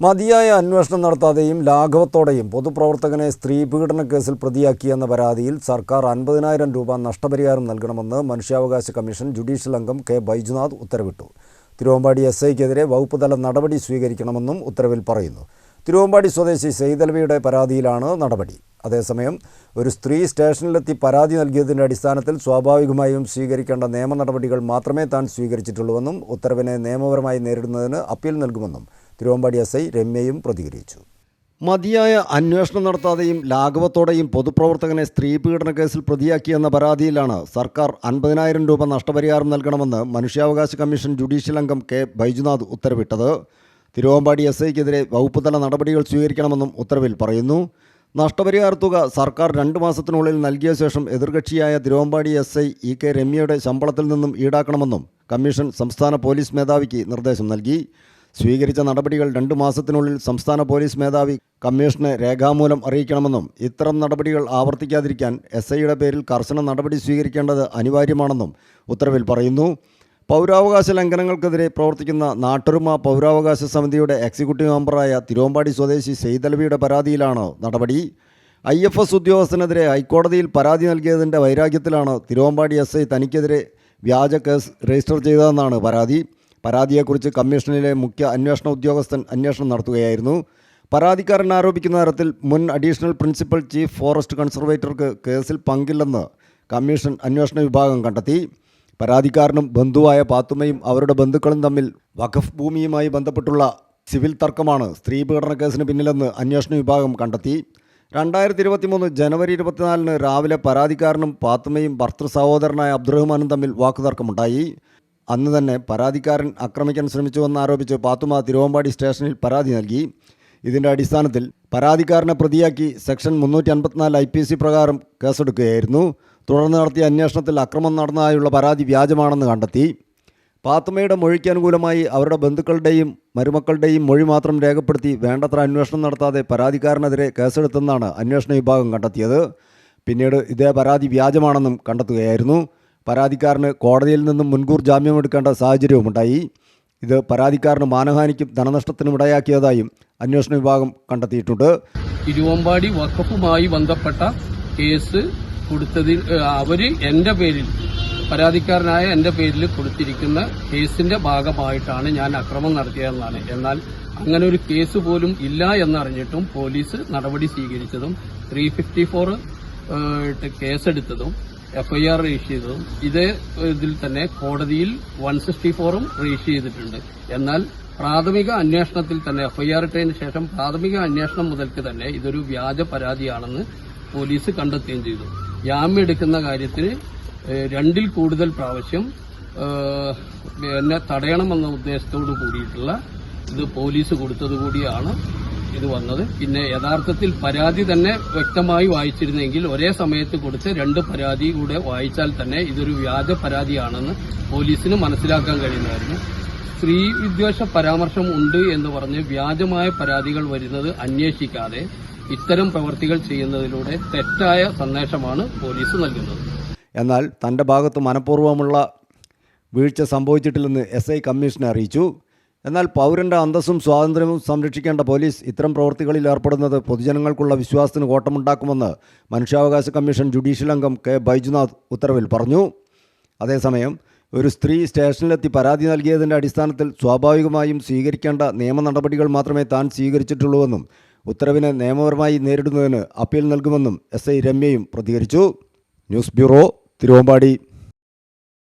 മതിയായ അന്വേഷണം നടത്താതെയും ലാഘവത്തോടെയും പൊതുപ്രവർത്തകനെ സ്ത്രീ പീഡന കേസിൽ പ്രതിയാക്കിയെന്ന പരാതിയിൽ സർക്കാർ അൻപതിനായിരം രൂപ നഷ്ടപരിഹാരം നൽകണമെന്ന് മനുഷ്യാവകാശ കമ്മീഷൻ ജുഡീഷ്യൽ അംഗം കെ ബൈജുനാഥ് ഉത്തരവിട്ടു. തിരുവമ്പാടി എസ് ഐക്കെതിരെ വകുപ്പുതല നടപടി സ്വീകരിക്കണമെന്നും ഉത്തരവിൽ പറയുന്നു. തിരുവമ്പാടി സ്വദേശി സെയ്തലവിയുടെ പരാതിയിലാണ് നടപടി. അതേസമയം ഒരു സ്ത്രീ സ്റ്റേഷനിലെത്തി പരാതി നൽകിയതിന്റെ അടിസ്ഥാനത്തിൽ സ്വാഭാവികമായും സ്വീകരിക്കേണ്ട നിയമ നടപടികൾ മാത്രമേ താൻ സ്വീകരിച്ചിട്ടുള്ളൂവെന്നും ഉത്തരവിനെ നിയമപരമായി നേരിടുന്നതിന് അപ്പീൽ നൽകുമെന്നും തിരുവമ്പാടി എസ് ഐ രമ്യയും പ്രതികരിച്ചു. മതിയായ അന്വേഷണം നടത്താതെയും ലാഘവത്തോടെയും പൊതുപ്രവർത്തകനെ സ്ത്രീ പീഡന കേസിൽ പ്രതിയാക്കിയെന്ന പരാതിയിലാണ് സർക്കാർ അൻപതിനായിരം രൂപ നഷ്ടപരിഹാരം നൽകണമെന്ന് മനുഷ്യാവകാശ കമ്മീഷൻ ജുഡീഷ്യൽ അംഗം കെ ബൈജുനാഥ് ഉത്തരവിട്ടത്. തിരുവമ്പാടി എസ് ഐക്കെതിരെ വകുപ്പുതല നടപടികൾ സ്വീകരിക്കണമെന്നും ഉത്തരവിൽ പറയുന്നു. നഷ്ടപരിഹാര തുക സർക്കാർ രണ്ട് മാസത്തിനുള്ളിൽ നൽകിയ ശേഷം എതിർകക്ഷിയായ Thiruvambady S I E K രമ്യയുടെ ശമ്പളത്തിൽ നിന്നും ഈടാക്കണമെന്നും കമ്മീഷൻ സംസ്ഥാന പോലീസ് മേധാവിക്ക് നിർദ്ദേശം നൽകി. സ്വീകരിച്ച നടപടികൾ രണ്ടു മാസത്തിനുള്ളിൽ സംസ്ഥാന പോലീസ് മേധാവി കമ്മീഷനെ രേഖാമൂലം അറിയിക്കണമെന്നും ഇത്തരം നടപടികൾ ആവർത്തിക്കാതിരിക്കാൻ എസ് ഐയുടെ പേരിൽ കർശന നടപടി സ്വീകരിക്കേണ്ടത് അനിവാര്യമാണെന്നും ഉത്തരവിൽ പറയുന്നു. പൗരാവകാശ ലംഘനങ്ങൾക്കെതിരെ പ്രവർത്തിക്കുന്ന നാട്ടൊരുമ പൗരാവകാശ സമിതിയുടെ എക്സിക്യൂട്ടീവ് മെമ്പറായ തിരുവമ്പാടി സ്വദേശി സെയ്തലവിയുടെ പരാതിയിലാണ് നടപടി. ഐ എഫ് എസ് ഉദ്യോഗസ്ഥനെതിരെ ഹൈക്കോടതിയിൽ പരാതി നൽകിയതിന്റെ വൈരാഗ്യത്തിലാണ് തിരുവമ്പാടി എസ് ഐ തനിക്കെതിരെ വ്യാജ കേസ് രജിസ്റ്റർ ചെയ്തതെന്നാണ് പരാതി. പരാതിയെക്കുറിച്ച് കമ്മീഷനിലെ മുഖ്യ അന്വേഷണ ഉദ്യോഗസ്ഥൻ അന്വേഷണം നടത്തുകയായിരുന്നു. പരാതിക്കാരൻ ആരോപിക്കുന്ന തരത്തിൽ മുൻ അഡീഷണൽ പ്രിൻസിപ്പൽ ചീഫ് ഫോറസ്റ്റ് കൺസർവേറ്റർക്ക് കേസിൽ പങ്കില്ലെന്ന് കമ്മീഷൻ അന്വേഷണ വിഭാഗം കണ്ടെത്തി. പരാതിക്കാരനും ബന്ധുവായ പാത്തുമ്മയും അവരുടെ ബന്ധുക്കളും തമ്മിൽ വഖഫ് ഭൂമിയുമായി ബന്ധപ്പെട്ടുള്ള സിവിൽ തർക്കമാണ് സ്ത്രീ പീഡന കേസിന് പിന്നിലെന്ന് അന്വേഷണ വിഭാഗം കണ്ടെത്തി. രണ്ടായിരത്തി ഇരുപത്തിമൂന്ന് ജനുവരി ഇരുപത്തിനാലിന് രാവിലെ പരാതിക്കാരനും പാത്തുമ്മയും ഭർത്തൃ സഹോദരനായ അബ്ദുറഹ്മാനും തമ്മിൽ വാക്കുതർക്കമുണ്ടായി. അന്ന് തന്നെ പരാതിക്കാരൻ ആക്രമിക്കാൻ ശ്രമിച്ചുവെന്ന് ശ്രമിച്ചുവെന്നാരോപിച്ച് പാത്തുമ തിരുവമ്പാടി സ്റ്റേഷനിൽ പരാതി നൽകി. ഇതിന്റെ അടിസ്ഥാനത്തിൽ പരാതിക്കാരനെ പ്രതിയാക്കി സെക്ഷൻ മുന്നൂറ്റി അൻപത്തിനാല് ഐ പി സി പ്രകാരം കേസെടുക്കുകയായിരുന്നു. തുടർന്ന് നടത്തിയ അന്വേഷണത്തിൽ അക്രമം നടന്നതായുള്ള പരാതി വ്യാജമാണെന്ന് കണ്ടെത്തി. പാത്തുമയുടെ മൊഴിക്ക് അനുകൂലമായി അവരുടെ ബന്ധുക്കളുടെയും മരുമക്കളുടെയും മൊഴി മാത്രം രേഖപ്പെടുത്തി വേണ്ടത്ര അന്വേഷണം നടത്താതെ പരാതിക്കാരനെതിരെ കേസെടുത്തെന്നാണ് അന്വേഷണ വിഭാഗം കണ്ടെത്തിയത്. പിന്നീട് ഇതേ പരാതി വ്യാജമാണെന്നും കണ്ടെത്തുകയായിരുന്നു. പരാതിക്കാരന് കോടതിയിൽ നിന്നും മുൻകൂർ ജാമ്യമെടുക്കേണ്ട സാഹചര്യവുമുണ്ടായി ഇത് പരാതിക്കാരന് മാനഹാനിക്കും ധനനഷ്ടത്തിനും ഇടയാക്കിയതായും അന്വേഷണ വിഭാഗം കണ്ടെത്തിയിട്ടുണ്ട്. തിരുവമ്പാടി വക്കഫുമായി ബന്ധപ്പെട്ട കേസ് കൊടുത്തതിൽ അവർ എന്റെ പേരിൽ പരാതിക്കാരനായ എന്റെ പേരിൽ കൊടുത്തിരിക്കുന്ന കേസിന്റെ ഭാഗമായിട്ടാണ് ഞാൻ അക്രമം നടത്തിയതെന്നാണ്. എന്നാൽ അങ്ങനെ ഒരു കേസ് പോലും ഇല്ല എന്നറിഞ്ഞിട്ടും പോലീസ് നടപടി സ്വീകരിച്ചതും ത്രീ ഫിഫ്റ്റി ഫോർ കേസെടുത്തതും എഫ്ഐആർ രജിസ്റ്റർ ചെയ്തതും ഇതേ ഇതിൽ തന്നെ കോടതിയിൽ വൺ സിക്സ്റ്റി ഫോറും രജിസ്റ്റർ ചെയ്തിട്ടുണ്ട്. എന്നാൽ പ്രാഥമിക അന്വേഷണത്തിൽ തന്നെ എഫ്ഐആർ ഇട്ടതിന് ശേഷം പ്രാഥമിക അന്വേഷണം മുതൽക്ക് തന്നെ ഇതൊരു വ്യാജ പരാതിയാണെന്ന് പോലീസ് കണ്ടെത്തുകയും ചെയ്തു. ജാമ്യം എടുക്കുന്ന കാര്യത്തിന് രണ്ടിൽ കൂടുതൽ പ്രാവശ്യം എന്നെ തടയണമെന്ന ഉദ്ദേശത്തോടു കൂടിയിട്ടുള്ള ഇത് പോലീസ് കൊടുത്തത് കൂടിയാണ്. ഇത് വന്നത്. പിന്നെ യഥാർത്ഥത്തിൽ പരാതി തന്നെ വ്യക്തമായി വായിച്ചിരുന്നെങ്കിൽ ഒരേ സമയത്ത് കൊടുത്ത് രണ്ട് പരാതി കൂടെ വായിച്ചാൽ തന്നെ ഇതൊരു വ്യാജ പരാതിയാണെന്ന് പോലീസിന് മനസ്സിലാക്കാൻ കഴിയുന്നതായിരുന്നു. സ്ത്രീ വിദ്വേഷ പരാമർശം ഉണ്ട് എന്ന് പറഞ്ഞ് വ്യാജമായ പരാതികൾ വരുന്നത് അന്വേഷിക്കാതെ ഇത്തരം പ്രവർത്തികൾ ചെയ്യുന്നതിലൂടെ തെറ്റായ സന്ദേശമാണ് പോലീസ് നൽകുന്നത്. എന്നാൽ തന്റെ ഭാഗത്ത് മനഃപൂർവമുള്ള വീഴ്ച സംഭവിച്ചിട്ടില്ലെന്ന് എസ് ഐ കമ്മീഷനെ അറിയിച്ചു. എന്നാൽ പൗരന്റെ അന്തസ്സും സ്വാതന്ത്ര്യവും സംരക്ഷിക്കേണ്ട പോലീസ് ഇത്തരം പ്രവൃത്തികളിൽ ഏർപ്പെടുന്നത് പൊതുജനങ്ങൾക്കുള്ള വിശ്വാസത്തിന് കോട്ടമുണ്ടാക്കുമെന്ന് മനുഷ്യാവകാശ കമ്മീഷൻ ജുഡീഷ്യൽ അംഗം കെ. ബൈജുനാഥ് ഉത്തരവിൽ പറഞ്ഞു. അതേസമയം ഒരു സ്ത്രീ സ്റ്റേഷനിലെത്തി പരാതി നൽകിയതിന്റെ അടിസ്ഥാനത്തിൽ സ്വാഭാവികമായും സ്വീകരിക്കേണ്ട നിയമ നടപടികൾ മാത്രമേ താൻ സ്വീകരിച്ചിട്ടുള്ളൂവെന്നും ഉത്തരവിനെ നിയമപരമായി നേരിടുന്നതിന് അപ്പീൽ നൽകുമെന്നും എസ് ഐ രമ്യയും പ്രതികരിച്ചു. News bureau Thiruvambady.